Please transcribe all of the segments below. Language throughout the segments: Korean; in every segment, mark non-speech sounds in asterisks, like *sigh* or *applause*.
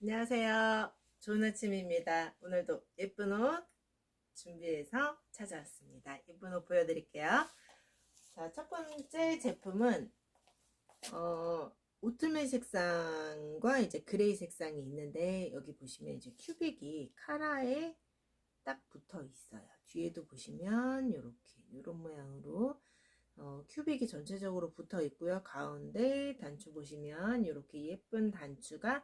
안녕하세요. 좋은 아침입니다. 오늘도 예쁜 옷 준비해서 찾아왔습니다. 예쁜 옷 보여드릴게요. 자, 첫 번째 제품은, 어, 오트밀 색상과 이제 그레이 색상이 있는데, 여기 보시면 이제 큐빅이 카라에 딱 붙어 있어요. 뒤에도 보시면, 요렇게, 요런 모양으로, 어, 큐빅이 전체적으로 붙어 있고요. 가운데 단추 보시면, 요렇게 예쁜 단추가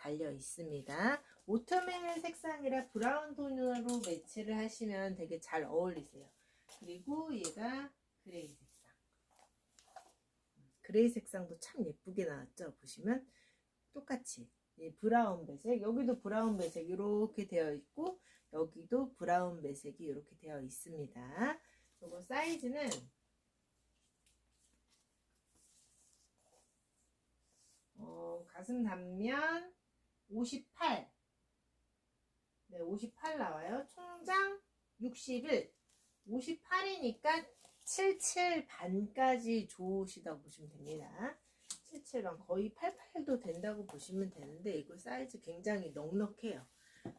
달려 있습니다. 오트밀 색상이라 브라운 톤으로 매치를 하시면 되게 잘 어울리세요. 그리고 얘가 그레이 색상. 그레이 색상도 참 예쁘게 나왔죠. 보시면 똑같이 이 브라운 배색 여기도 브라운 배색 이렇게 되어 있고 여기도 브라운 배색이 이렇게 되어 있습니다. 그리고 사이즈는 어, 가슴 단면 58. 네, 58 나와요. 총장 61. 58이니까 77 반까지 좋으시다고 보시면 됩니다. 77반 거의 88도 된다고 보시면 되는데 이거 사이즈 굉장히 넉넉해요.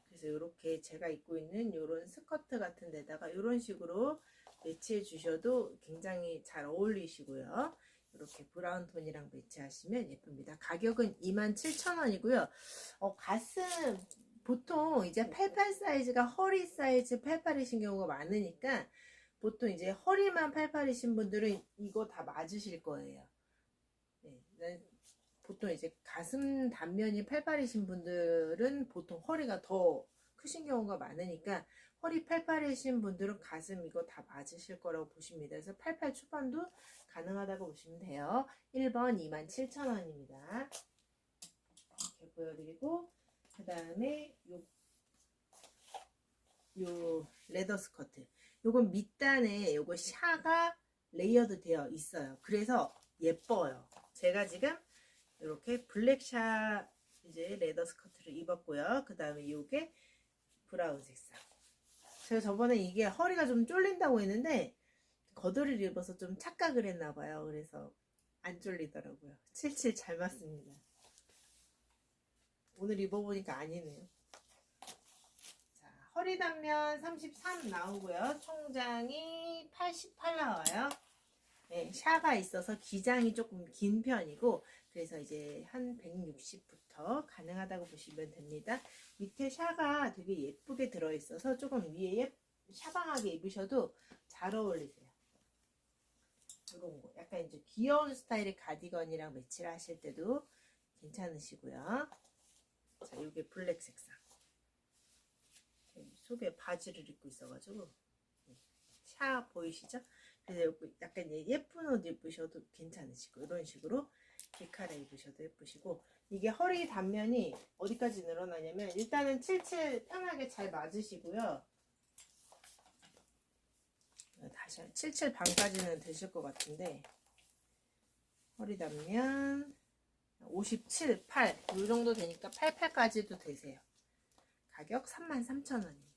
그래서 이렇게 제가 입고 있는 이런 스커트 같은 데다가 이런 식으로 매치해 주셔도 굉장히 잘 어울리시고요. 이렇게 브라운 톤이랑 매치하시면 예쁩니다. 가격은 27,000원이고요. 어, 가슴 보통 이제 88 사이즈가 허리 사이즈 88이신 경우가 많으니까 보통 이제 허리만 88이신 분들은 이거 다 맞으실 거예요. 네, 난 보통 이제 가슴 단면이 88이신 분들은 보통 허리가 더 크신 경우가 많으니까 허리 88이신 분들은 가슴 이거 다 맞으실 거라고 보십니다. 그래서 88 초반도 가능하다고 보시면 돼요. 1번 27,000원입니다. 이렇게 보여드리고 그 다음에 요, 요 레더 스커트 요건 밑단에 요거 샤가 레이어드 되어 있어요. 그래서 예뻐요. 제가 지금 이렇게 블랙 샤 이제 레더 스커트를 입었고요. 그 다음에 요게 브라운 색상. 제가 저번에 이게 허리가 좀 쫄린다고 했는데 겉옷을 입어서 좀 착각을 했나 봐요. 그래서 안 쫄리더라고요. 77 잘 맞습니다. 오늘 입어보니까 아니네요. 자, 허리 단면 33 나오고요. 총장이 88 나와요. 네, 샤가 있어서 기장이 조금 긴 편이고 그래서 이제 한 160부터 가능하다고 보시면 됩니다. 밑에 샤가 되게 예쁘게 들어있어서 조금 위에 예, 샤방하게 입으셔도 잘 어울리세요. 이런 거 약간 이제 귀여운 스타일의 가디건이랑 매치를 하실 때도 괜찮으시고요. 자, 이게 블랙 색상. 속에 바지를 입고 있어가지고 네, 샤 보이시죠? 그래서 약간 예쁜 옷 입으셔도 괜찮으시고 이런 식으로 기카를 입으셔도 예쁘시고 이게 허리 단면이 어디까지 늘어나냐면 일단은 77 편하게 잘 맞으시고요. 다시 77 반까지는 되실 것 같은데 허리 단면 57, 8, 이 정도 되니까 88까지도 되세요. 가격 33,000원입니다.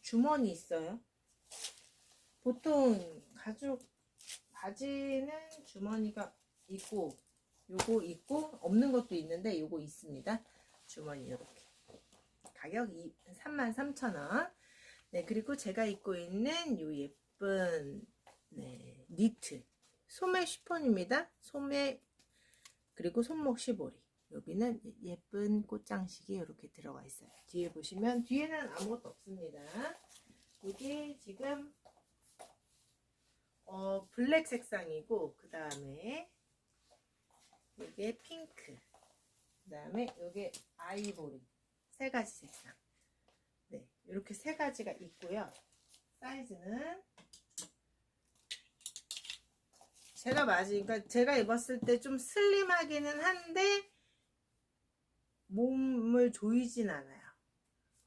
주머니 있어요. 보통 가죽 바지는 주머니가 있고 요거 있고 없는 것도 있는데 요거 있습니다. 주머니 이렇게 가격 33,000원. 네 그리고 제가 입고 있는 요 예쁜 네, 니트 소매 쉬폰입니다. 소매 그리고 손목 시보리. 여기는 예쁜 꽃장식이 이렇게 들어가 있어요. 뒤에 보시면 뒤에는 아무것도 없습니다. 이게 지금 어, 블랙 색상이고 그 다음에 이게 핑크 그 다음에 이게 아이보리 세 가지 색상. 네 이렇게 세 가지가 있고요. 사이즈는 제가 맞으니까 제가 입었을 때 좀 슬림하기는 한데 몸을 조이진 않아요.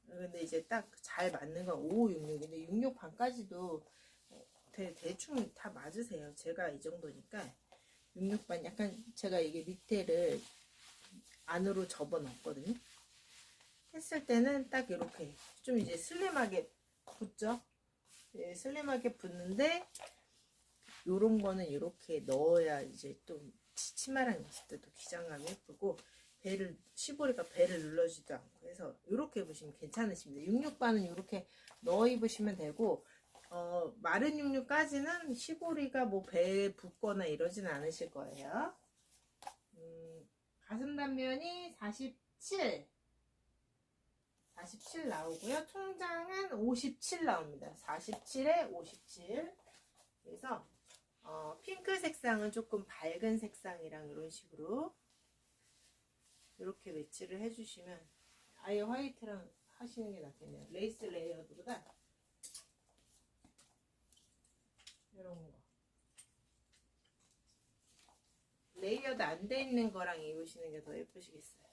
근데 이제 딱 잘 맞는 건 5566인데 66 반까지도 대, 대충 다 맞으세요. 제가 이 정도니까 66반 약간 제가 이게 밑에를 안으로 접어 넣었거든요. 했을 때는 딱 이렇게 좀 이제 슬림하게 붙죠. 네, 슬림하게 붙는데 요런 거는 이렇게 넣어야 이제 또 치마랑 입을 때도 기장감이 예쁘고 배를 시보리가 배를 눌러주지도 않고 해서 이렇게 입으시면 괜찮으십니다. 66바는 이렇게 넣어 입으시면 되고 어, 마른 66까지는 시보리가 뭐 배에 붙거나 이러진 않으실 거예요. 음, 가슴 단면이 47 47 나오고요. 총장은 57 나옵니다. 47에 57 그래서 어, 핑크 색상은 조금 밝은 색상이랑 이런 식으로 이렇게 매치를 해주시면 아예 화이트랑 하시는 게 낫겠네요. 레이스 레이어드보다 이런 거 레이어드 안 돼 있는 거랑 입으시는 게 더 예쁘시겠어요.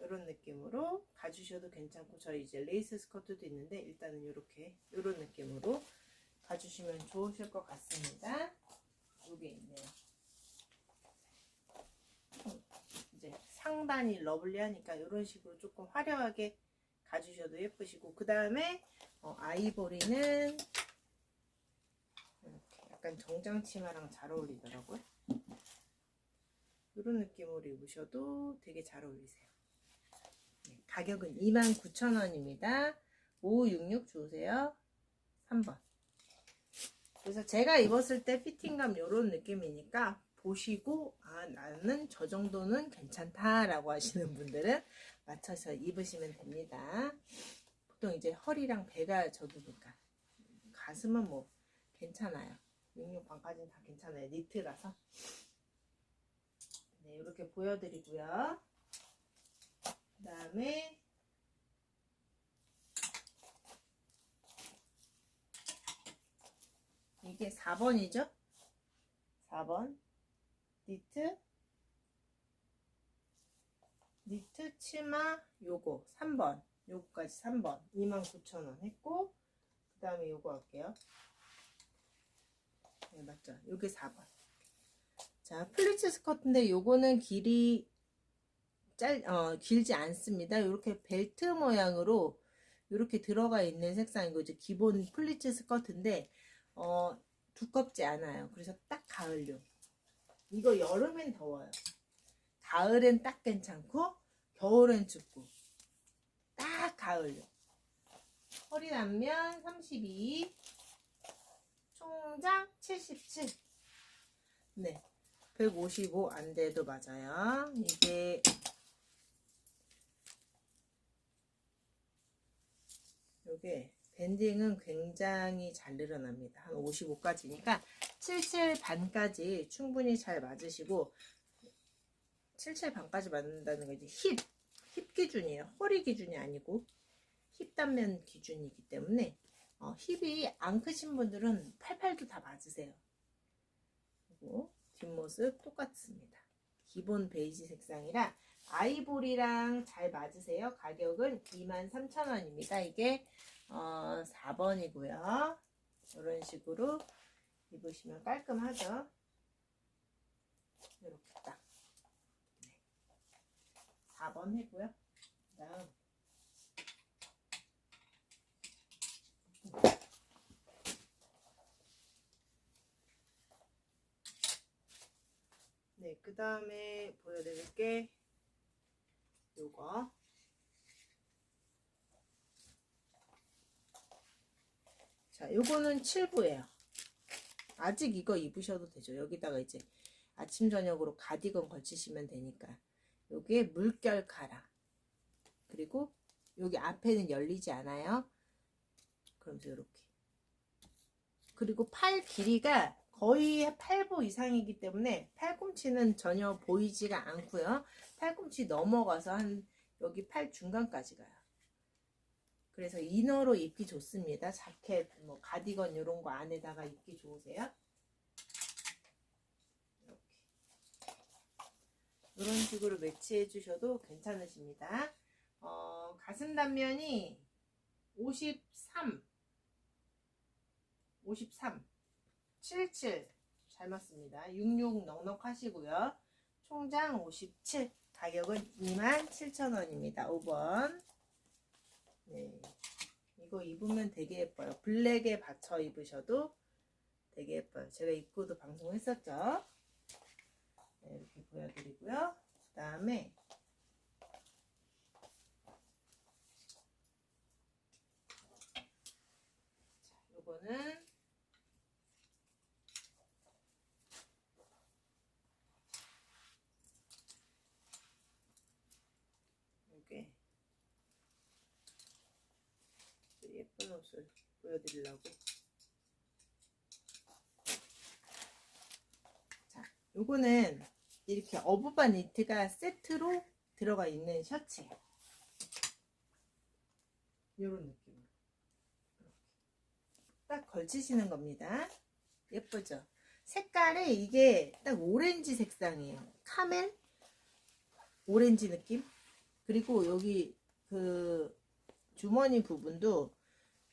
이런 느낌으로 가주셔도 괜찮고 저희 이제 레이스 스커트도 있는데 일단은 이렇게 이런 느낌으로 가주시면 좋으실 것 같습니다. 여기 있네요. 이제 상단이 러블리하니까 이런 식으로 조금 화려하게 가주셔도 예쁘시고 그 다음에 어, 아이보리는 약간 정장 치마랑 잘 어울리더라고요. 이런 느낌으로 입으셔도 되게 잘 어울리세요. 네, 가격은 29,000원입니다. 5566 주세요. 3번. 그래서 제가 입었을 때 피팅감 이런 느낌이니까 보시고 아 나는 저 정도는 괜찮다 라고 하시는 분들은 맞춰서 입으시면 됩니다. 보통 이제 허리랑 배가 저기니까 가슴은 뭐 괜찮아요. 66 반까지는 다 괜찮아요. 니트라서. 네, 이렇게 보여드리고요. 그 다음에 이게 4번이죠? 4번 니트 니트 치마 요거 3번 요거까지 3번 29,000원 했고 그 다음에 요거 할게요 네 맞죠? 요게 4번 자 플리츠 스커트인데 요거는 길이 짧, 어, 길지 않습니다 이렇게 벨트 모양으로 이렇게 들어가 있는 색상이고 이제 기본 플리츠 스커트인데 어, 두껍지 않아요. 그래서 딱 가을용. 이거 여름엔 더워요. 가을엔 딱 괜찮고 겨울엔 춥고 딱 가을용. 허리 남면 32 총장 77 네. 155 안 돼도 맞아요. 이게 요게 밴딩은 굉장히 잘 늘어납니다. 한 55까지니까 77 반까지 충분히 잘 맞으시고 77 반까지 맞는다는 건 이제 힙, 힙 기준이에요. 허리 기준이 아니고 힙 단면 기준이기 때문에 어, 힙이 안 크신 분들은 88도 다 맞으세요. 그리고 뒷모습 똑같습니다. 기본 베이지 색상이라 아이보리랑 잘 맞으세요. 가격은 23,000원입니다. 이게 어, 4번이고요. 이런 식으로 입으시면 깔끔하죠. 이렇게 딱. 네. 4번 했고요. 그 다음 네, 그 다음에 보여드릴 게 요거 자, 요거는 7부예요. 아직 이거 입으셔도 되죠. 여기다가 이제 아침 저녁으로 가디건 걸치시면 되니까. 요게 물결 카라. 그리고 여기 앞에는 열리지 않아요. 그러면서 이렇게. 그리고 팔 길이가 거의 8부 이상이기 때문에 팔꿈치는 전혀 보이지가 않고요. 팔꿈치 넘어가서 한 여기 팔 중간까지 가요. 그래서 이너로 입기 좋습니다. 자켓, 뭐 가디건 이런 거 안에다가 입기 좋으세요? 이렇게 이런 식으로 매치해 주셔도 괜찮으십니다. 어, 가슴 단면이 53 53 77 잘 맞습니다. 66 넉넉하시고요. 총장 57 가격은 27,000원입니다. 5번 네. 이거 입으면 되게 예뻐요. 블랙에 받쳐 입으셔도 되게 예뻐요. 제가 입고도 방송했었죠. 네, 이렇게 보여드리고요. 그 다음에 자, 요거는 이게 옷을 보여드리려고. 자 요거는 이렇게 어부바 니트가 세트로 들어가 있는 셔츠예요. 요런 느낌으로. 딱 걸치시는 겁니다. 예쁘죠? 색깔이 이게 딱 오렌지 색상이에요. 카멜 오렌지 느낌? 그리고 여기 그 주머니 부분도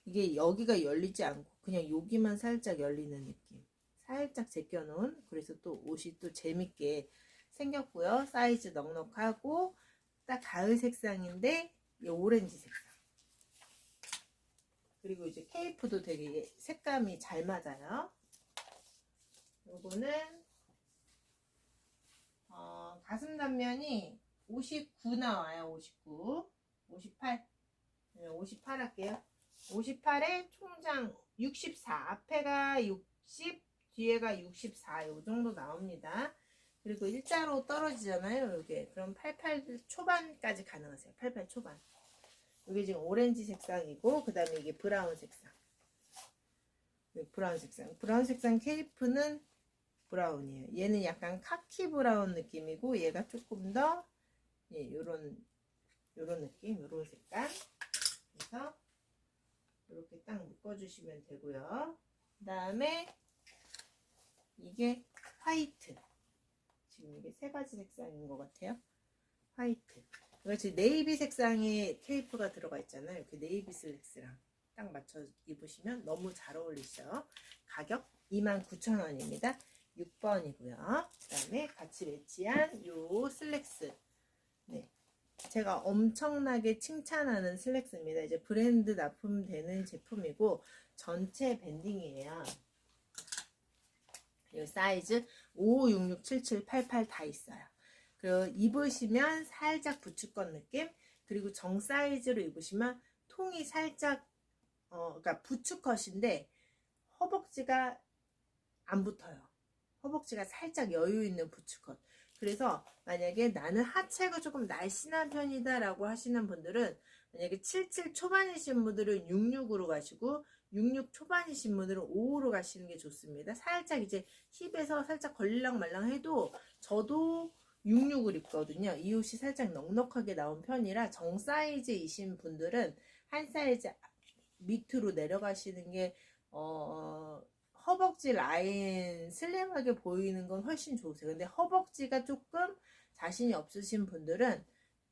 이게 여기가 열리지 않고 그냥 여기만 살짝 열리는 느낌. 살짝 제껴놓은 그래서 또 옷이 또 재밌게 생겼고요. 사이즈 넉넉하고 딱 가을 색상인데 이 오렌지 색상. 그리고 이제 케이프도 되게 색감이 잘 맞아요. 요거는 어, 가슴 단면이 59 나와요. 59. 58. 네, 58 할게요. 58에 총장 64. 앞에가 60, 뒤에가 64. 요 정도 나옵니다. 그리고 일자로 떨어지잖아요. 이게. 그럼 88 초반까지 가능하세요. 88 초반. 이게 지금 오렌지 색상이고, 그 다음에 이게 브라운 색상. 네, 브라운 색상. 브라운 색상 케이프는 브라운이에요. 얘는 약간 카키 브라운 느낌이고, 얘가 조금 더 예, 요런 요런 느낌, 요런 색깔. 그래서 이렇게 딱 묶어주시면 되고요. 그 다음에 이게 화이트. 지금 이게 세 가지 색상인 것 같아요. 화이트. 이거 지금 네이비 색상의 테이프가 들어가 있잖아요. 이렇게 네이비 슬랙스랑 딱 맞춰 입으시면 너무 잘 어울리죠. 가격 29,000원입니다. 6번이고요. 그 다음에 같이 매치한 요 슬랙스. 네. 제가 엄청나게 칭찬하는 슬랙스입니다. 이제 브랜드 납품되는 제품이고 전체 밴딩이에요. 이 사이즈 5, 6, 6, 7, 7, 8, 8 다 있어요. 그리고 입으시면 살짝 부츠컷 느낌 그리고 정 사이즈로 입으시면 통이 살짝 어 그러니까 부츠컷인데 허벅지가 안 붙어요. 허벅지가 살짝 여유 있는 부츠컷. 그래서 만약에 나는 하체가 조금 날씬한 편이다 라고 하시는 분들은 만약에 77 초반이신 분들은 66으로 가시고 66 초반이신 분들은 5로 가시는 게 좋습니다. 살짝 이제 힙에서 살짝 걸리랑 말랑 해도 저도 66을 입거든요. 이 옷이 살짝 넉넉하게 나온 편이라 정 사이즈이신 분들은 한 사이즈 밑으로 내려가시는 게 어, 허벅지 라인 슬림하게 보이는 건 훨씬 좋으세요. 근데 허벅지가 조금 자신이 없으신 분들은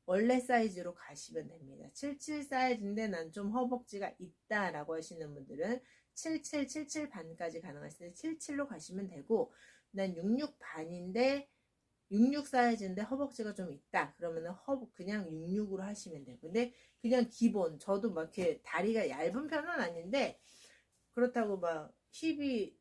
원래 사이즈로 가시면 됩니다. 77 사이즈인데 난 좀 허벅지가 있다 라고 하시는 분들은 77, 77 반까지 가능하시는데 77로 가시면 되고 난 66 반인데 66 사이즈인데 허벅지가 좀 있다. 그러면은 허벅 그냥 66으로 하시면 돼요. 근데 그냥 기본 저도 막 이렇게 다리가 얇은 편은 아닌데 그렇다고 막 힙이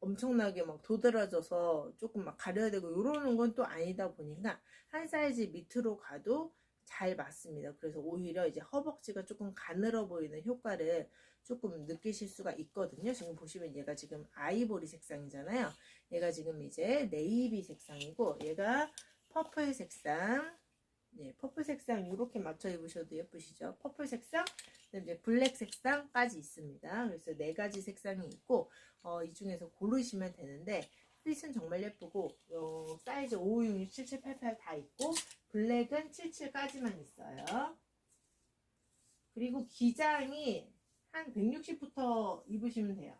엄청나게 막 도드라져서 조금 막 가려야 되고 이러는 건 또 아니다 보니까 한 사이즈 밑으로 가도 잘 맞습니다. 그래서 오히려 이제 허벅지가 조금 가늘어 보이는 효과를 조금 느끼실 수가 있거든요. 지금 보시면 얘가 지금 아이보리 색상이잖아요. 얘가 지금 이제 네이비 색상이고 얘가 퍼플 색상 네, 퍼플 색상 이렇게 맞춰 입으셔도 예쁘시죠? 퍼플 색상, 이제 블랙 색상까지 있습니다. 그래서 네 가지 색상이 있고 어, 이 중에서 고르시면 되는데 핏은 정말 예쁘고 어, 사이즈 5, 6, 6, 7, 7, 8, 8 다 있고 블랙은 7, 7까지만 있어요. 그리고 기장이 한 160부터 입으시면 돼요.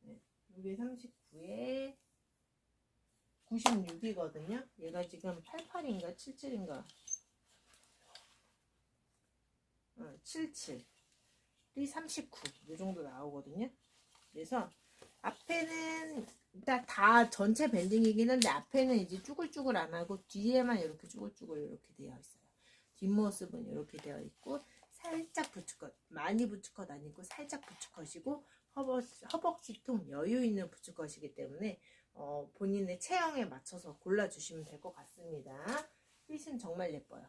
네, 이게 39에 96이거든요. 얘가 지금 88인가 77인가 어, 77이 39이 정도 나오거든요. 그래서 앞에는 일단 다 전체 밴딩이긴 한데 앞에는 이제 쭈글쭈글 안 하고 뒤에만 이렇게 쭈글쭈글 이렇게 되어 있어요. 뒷모습은 이렇게 되어 있고 살짝 부츠컷 많이 부츠컷 아니고 살짝 부츠컷이고 허벅, 허벅지통 여유 있는 부츠컷이기 때문에 어, 본인의 체형에 맞춰서 골라주시면 될 것 같습니다. 핏은 정말 예뻐요.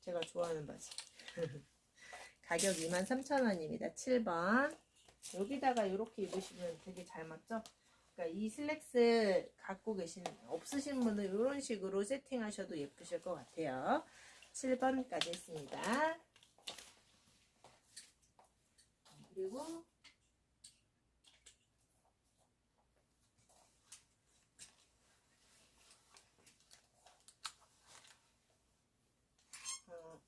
제가 좋아하는 바지. *laughs* 가격 23,000원입니다. 7번. 여기다가 이렇게 입으시면 되게 잘 맞죠? 그러니까 이 슬랙스 갖고 계신 없으신 분은 이런 식으로 세팅하셔도 예쁘실 것 같아요. 7번까지 했습니다. 그리고 어,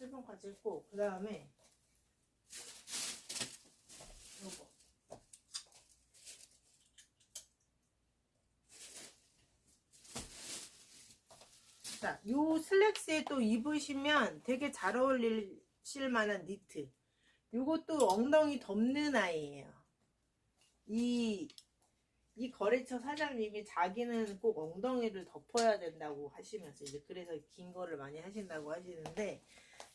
7번까지 했고 그 다음에 요거 자, 요 슬랙스에 또 입으시면 되게 잘 어울리실 만한 니트. 요것도 엉덩이 덮는 아이예요. 이, 이 거래처 사장님이 자기는 꼭 엉덩이를 덮어야 된다고 하시면서 이제 그래서 긴 거를 많이 하신다고 하시는데,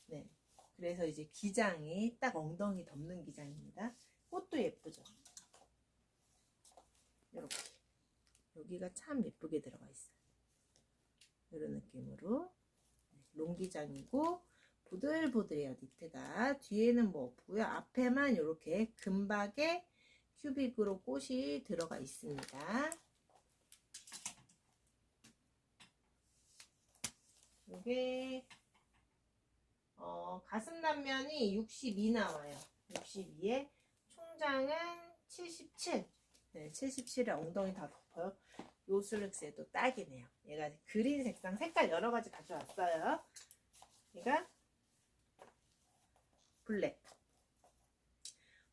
네. 그래서 이제 기장이 딱 엉덩이 덮는 기장입니다. 꽃도 예쁘죠? 이렇게. 여기가 참 예쁘게 들어가 있어요. 이런 느낌으로 네, 롱기장이고 보들보들해요 니트가 뒤에는 뭐 없고요 앞에만 이렇게 금박에 큐빅으로 꽃이 들어가 있습니다 이게 어, 가슴 단면이 62 나와요 62에 총장은 77 네, 77에 엉덩이 다 덮어요 요 슬랙스에도 딱이네요. 얘가 그린 색상 색깔 여러 가지 가져왔어요. 얘가 블랙.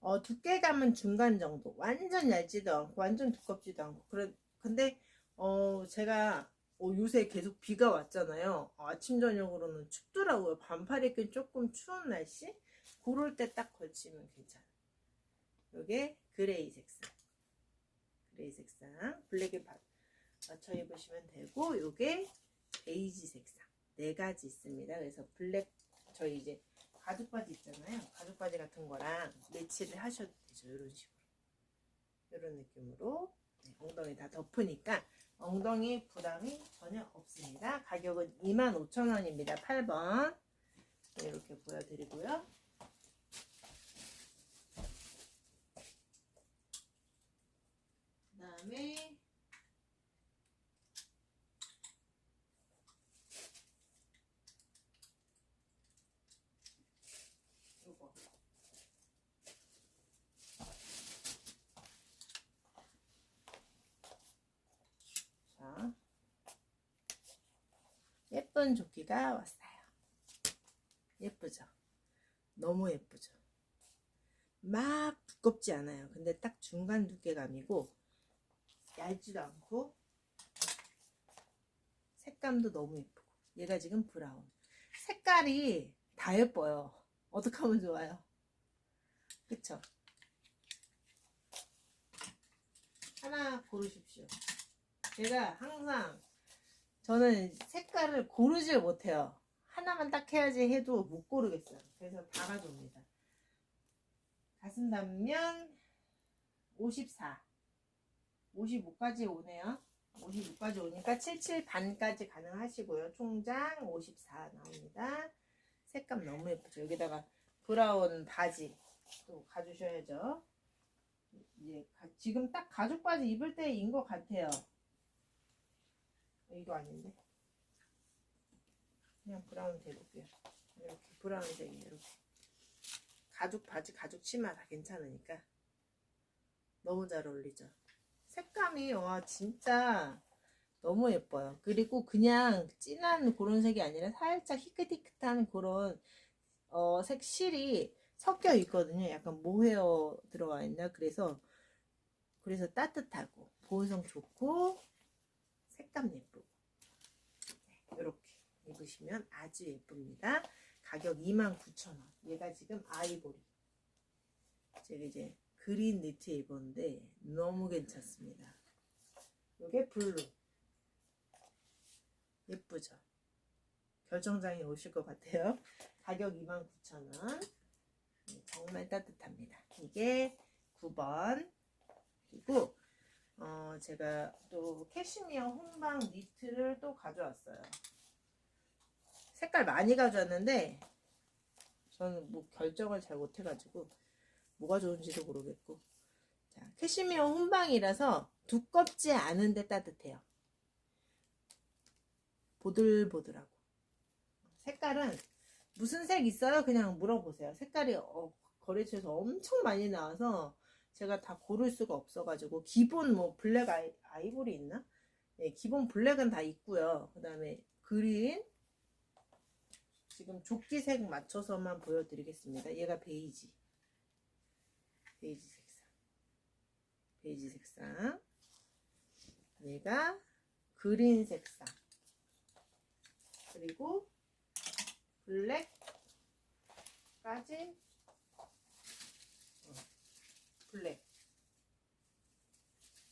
어, 두께감은 중간 정도. 완전 얇지도 않고 완전 두껍지도 않고. 그래 근데 어, 제가 어, 요새 계속 비가 왔잖아요. 어, 아침 저녁으로는 춥더라고요. 반팔 입기 조금 추운 날씨. 그럴 때 딱 걸치면 괜찮아. 요게 그레이 색상. 그레이 색상. 블랙에 바, 맞춰 입으시면 되고 요게 베이지 색상 네 가지 있습니다. 그래서 블랙 저희 이제 가죽 바지 있잖아요. 가죽 바지 같은 거랑 매치를 하셔도 되죠. 이런 식으로 이런 느낌으로 네, 엉덩이 다 덮으니까 엉덩이 부담이 전혀 없습니다. 가격은 25,000원입니다. 8번 네, 이렇게 보여드리고요. 그 다음에 요거. 자, 조끼가 왔어요. 예쁘죠? 너무 예쁘죠? 막 두껍지 않아요. 근데 딱 중간 두께감이고 얇지도 않고 색감도 너무 예쁘고 얘가 지금 브라운 색깔이 다 예뻐요. 어떻게 하면 좋아요? 그쵸? 하나 고르십시오. 제가 항상 저는 색깔을 고르질 못해요. 하나만 딱 해야지 해도 못 고르겠어요. 그래서 다 가져옵니다. 가슴 단면 54. 55까지 오네요. 55까지 오니까 77 반까지 가능하시고요. 총장 54 나옵니다. 색감 너무 예쁘죠. 여기다가 브라운 바지 또 가주셔야죠. 이제 가- 지금 딱 가죽 바지 입을 때인 것 같아요. 어, 이거 아닌데? 그냥 브라운 대볼게요. 이렇게 브라운색이 이렇게 가죽 바지, 가죽 치마 다 괜찮으니까 너무 잘 어울리죠. 색감이 와 진짜 너무 예뻐요. 그리고 그냥 진한 그런 색이 아니라 살짝 희끗희끗한 그런 어, 색실이 섞여 있거든요. 약간 모헤어 들어가 있나 그래서 그래서 따뜻하고 보온성 좋고 색감 예쁘고 이렇게 입으시면 아주 예쁩니다. 가격 29,000원. 얘가 지금 아이보리. 제가 이제 그린 니트 입었는데 너무 괜찮습니다. 이게 블루. 예쁘죠? 결정장에 오실 것 같아요. 가격 29,000원. 정말 따뜻합니다. 이게 9번. 그리고 어, 제가 또 캐시미어 혼방 니트를 또 가져왔어요. 색깔 많이 가져왔는데 저는 뭐 결정을 잘 못해가지고 뭐가 좋은지도 모르겠고 자 캐시미어 혼방이라서 두껍지 않은데 따뜻해요. 보들보들하고 색깔은 무슨 색 있어요? 그냥 물어보세요. 색깔이 어, 거래처에서 엄청 많이 나와서 제가 다 고를 수가 없어가지고 기본 뭐 블랙 아이, 아이보리 있나? 네, 기본 블랙은 다 있고요. 그 다음에 그린 지금 조끼색 맞춰서만 보여드리겠습니다. 얘가 베이지 베이지 색상 베이지 색상 얘가 그린 색상 그리고 블랙까지 어, 블랙.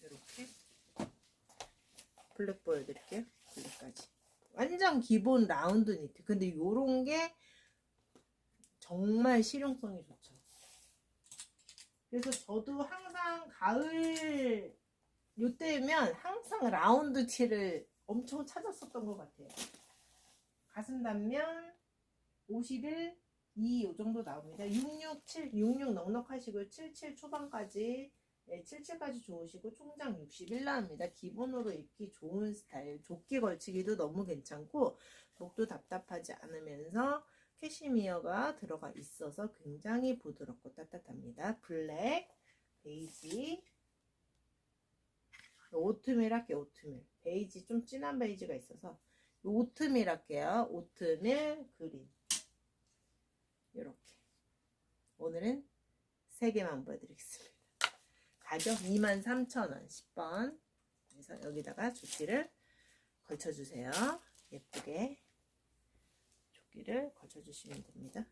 이렇게. 블랙 보여드릴게요. 블랙까지. 완전 기본 라운드 니트. 근데 요런 게 정말 실용성이 좋죠. 그래서 저도 항상 가을 요때면 항상 라운드 티를 엄청 찾았었던 것 같아요. 가슴 단면 51, 2, 요 정도 나옵니다. 66, 7, 66 넉넉하시고요. 77 초반까지, 네, 77까지 좋으시고, 총장 61 나옵니다. 기본으로 입기 좋은 스타일. 조끼 걸치기도 너무 괜찮고, 목도 답답하지 않으면서 캐시미어가 들어가 있어서 굉장히 부드럽고 따뜻합니다. 블랙, 베이지, 오트밀 할게요, 오트밀. 베이지, 좀 진한 베이지가 있어서 오트밀 할게요. 오트밀 그린. 이렇게. 오늘은 3개만 보여드리겠습니다. 가격 23,000원 10번. 그래서 여기다가 조끼를 걸쳐주세요. 예쁘게 조끼를 걸쳐주시면 됩니다.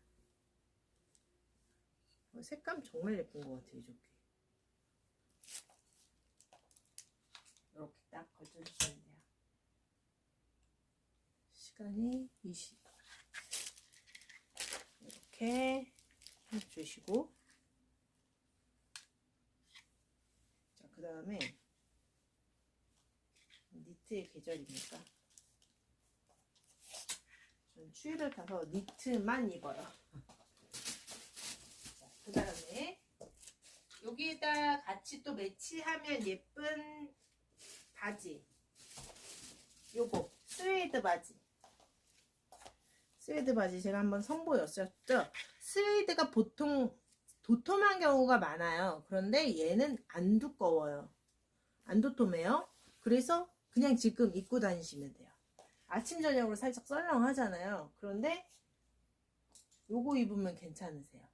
어, 색감 정말 예쁜 것 같아요, 이 조끼. 이렇게 딱 걸쳐주시면 돼요. 시간이 20. 이렇게 해주시고. 자, 그 다음에 니트의 계절이니까. 전 추위를 타서 니트만 입어요. 자, 그 다음에 여기에다 같이 또 매치하면 예쁜 바지. 요거 스웨이드 바지. 스웨이드 바지 제가 한번 선보였었죠. 스웨이드가 보통 도톰한 경우가 많아요. 그런데 얘는 안 두꺼워요. 안 도톰해요. 그래서 그냥 지금 입고 다니시면 돼요. 아침 저녁으로 살짝 썰렁하잖아요. 그런데 요거 입으면 괜찮으세요.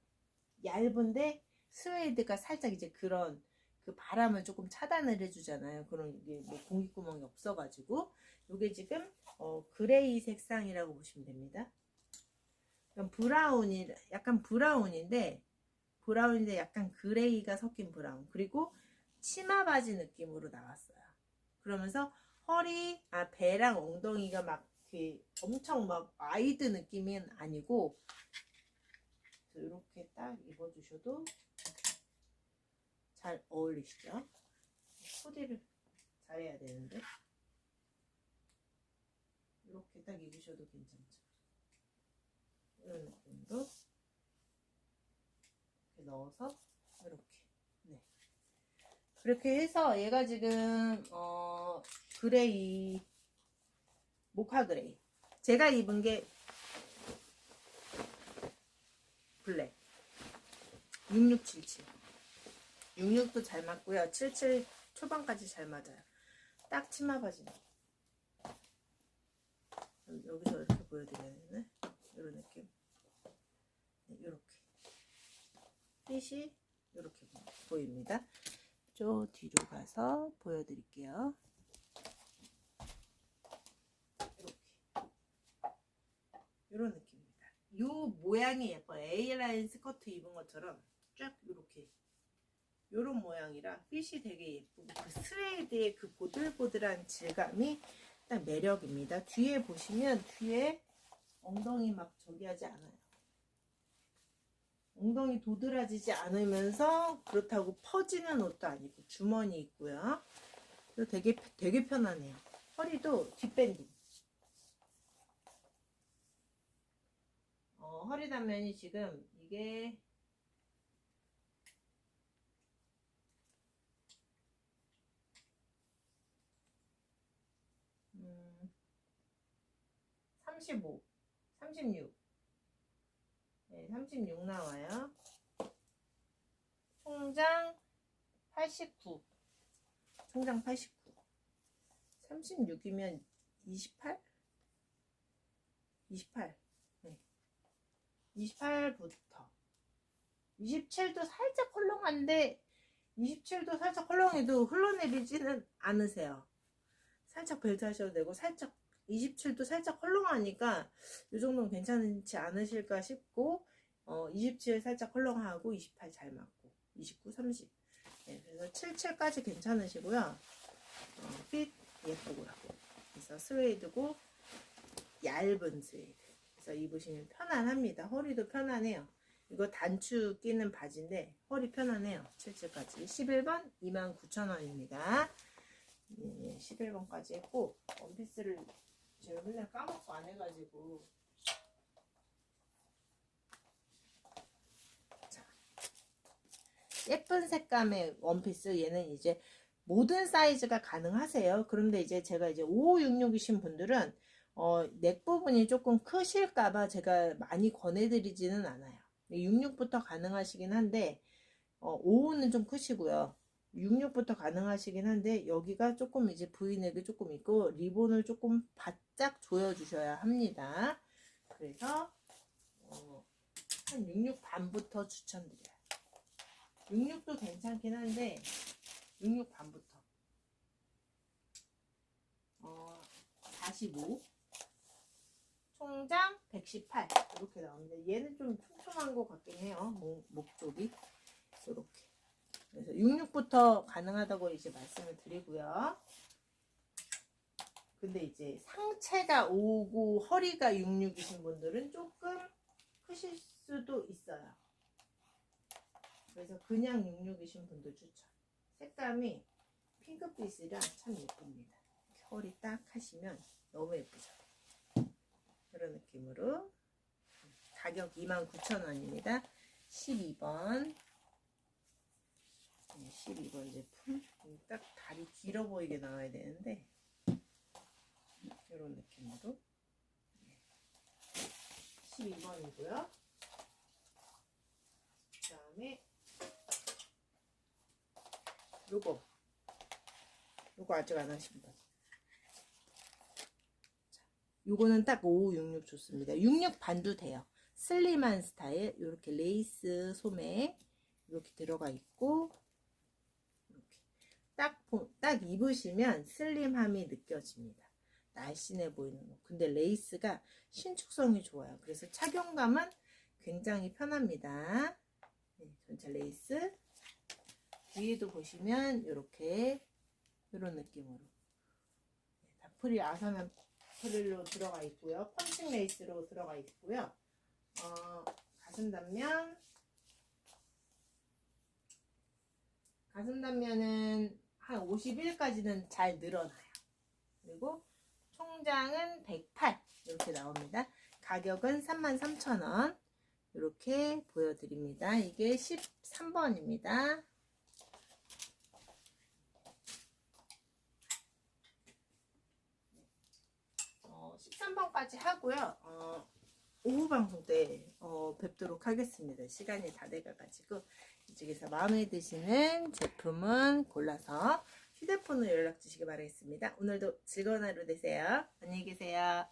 얇은데 스웨이드가 살짝 이제 그런 그 바람을 조금 차단을 해주잖아요. 그런 이게 뭐 공기구멍이 없어가지고 요게 지금 어, 그레이 색상이라고 보시면 됩니다. 브라운이 약간 브라운인데 브라운인데 약간 그레이가 섞인 브라운 그리고 치마 바지 느낌으로 나왔어요. 그러면서 허리 아 배랑 엉덩이가 막 엄청 막 와이드 느낌은 아니고 이렇게 딱 입어주셔도 잘 어울리시죠? 코디를 잘해야 되는데 이렇게 딱 입으셔도 괜찮죠? 이런 느낌도 이렇게 넣어서 이렇게. 네. 그렇게 해서 얘가 지금 어 그레이 모카 그레이. 제가 입은 게 블랙. 6677 66도 잘 맞고요. 77 초반까지 잘 맞아요. 딱 치마 바지 여기서 이렇게 보여드려야 되네 이런 느낌 네, 이렇게 핏이 이렇게 보입니다. 저 뒤로 가서 보여드릴게요. 이렇게. 이런 느낌입니다. 요 모양이 예뻐요. A라인 스커트 입은 것처럼 쫙 이렇게. 요런 모양이라 핏이 되게 예쁘고 그 스웨이드의 그 보들보들한 질감이 딱 매력입니다. 뒤에 보시면 뒤에 엉덩이 막 저기 하지 않아요 엉덩이 도드라지지 않으면서 그렇다고 퍼지는 옷도 아니고 주머니 있고요. 그리고 되게 되게 편하네요. 허리도 뒷밴딩. 어, 허리 단면이 지금 이게 음, 35, 36. 네, 36 나와요. 총장 89. 총장 89. 36이면 28? 28. 네. 28부터. 27도 살짝 헐렁한데, 27도 살짝 헐렁해도 흘러내리지는 않으세요. 살짝 벨트 하셔도 되고, 살짝 27도 살짝 헐렁하니까 이 정도는 괜찮지 않으실까 싶고 어, 27 살짝 헐렁하고 28 잘 맞고 29, 30 네, 그래서 77까지 괜찮으시고요. 어, 핏 예쁘고요 그래서 스웨이드고 얇은 스웨이드. 그래서 입으시면 편안합니다. 허리도 편안해요. 이거 단추 끼는 바지인데 허리 편안해요. 77까지. 11번 29,000원입니다. 예, 11번까지 했고 원피스를 제가 맨날 까먹고 안 해가지고 예쁜 색감의 원피스 얘는 이제 모든 사이즈가 가능하세요. 그런데 이제 제가 이제 5566이신 분들은 어, 넥 부분이 조금 크실까봐 제가 많이 권해드리지는 않아요. 66부터 가능하시긴 한데 어, 55는 좀 크시고요. 66부터 가능하시긴 한데 여기가 조금 이제 V넥이 조금 있고 리본을 조금 바짝 조여주셔야 합니다. 그래서 어, 한 66 반부터 추천드려요. 66도 괜찮긴 한데 66 반부터 어, 45 총장 118 이렇게 나오는데 얘는 좀 촘촘한 것 같긴 해요. 목, 목 쪽이 이렇게 그래서 66부터 가능하다고 이제 말씀을 드리고요. 근데 이제 상체가 5고 허리가 66이신 분들은 조금 크실 수도 있어요. 그래서 그냥 66이신 분들 추천. 색감이 핑크빛이라 참 예쁩니다. 허리 딱 하시면 너무 예쁘죠. 이런 느낌으로 가격 29,000원입니다. 12번 12번 제품 딱 다리 길어 보이게 나와야 되는데 이런 느낌으로 12번이고요 그 다음에 요거 요거 아직 안 하신 분 자, 요거는 딱 5566 좋습니다 66 반도 돼요 슬림한 스타일 이렇게 레이스 소매 이렇게 들어가 있고 딱, 딱 입으시면 슬림함이 느껴집니다. 날씬해 보이는 거. 근데 레이스가 신축성이 좋아요. 그래서 착용감은 굉장히 편합니다. 네, 전체 레이스. 위에도 보시면 이렇게 이런 느낌으로 네, 다 프릴 아사나 프릴로 들어가 있고요. 펀칭 레이스로 들어가 있고요. 어, 가슴 단면 가슴 단면은 한 51까지는 잘 늘어나요. 그리고 총장은 108 이렇게 나옵니다. 가격은 33,000원 이렇게 보여드립니다. 이게 13번입니다. 어, 13번까지 하고요. 어, 오후 방송 때 어, 뵙도록 하겠습니다. 시간이 다 돼가가지고 이쪽에서 마음에 드시는 제품은 골라서 휴대폰으로 연락 주시기 바라겠습니다. 오늘도 즐거운 하루 되세요. 안녕히 계세요.